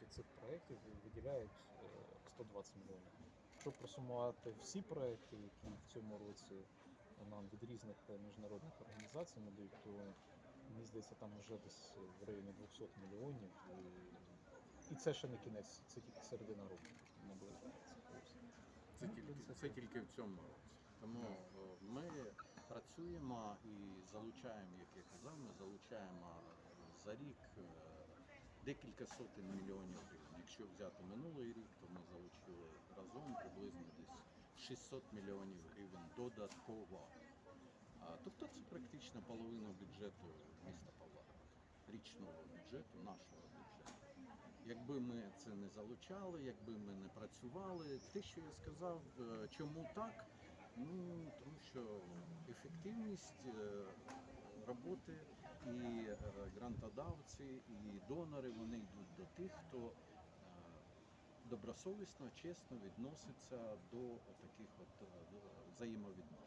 реалізацію цих проєктів виділяють е, 120 мільйонів. Щоб просумувати всі проекти, які в цьому році нам від різних е, міжнародних організацій надають, то мені здається, там вже десь в районі 200 мільйонів. І, це ще не кінець, це тільки середина року наближається. Це Ну, тільки, це тільки в цьому році. Тому ми працюємо і залучаємо, як я казав, ми залучаємо за рік е, декілька сотень мільйонів гривень. Якщо взяти минулий рік, то ми залучили разом приблизно десь 600 мільйонів гривень додатково. Тобто це практично половина бюджету міста Павла, річного бюджету, нашого бюджету. Якби ми це не залучали, якби ми не працювали, те, що я сказав, е, чому так? Ну тому що ефективність е, роботи і е, грантодавці, і донори вони йдуть до тих, хто е, добросовісно, чесно відноситься до таких от е, взаємовідносин.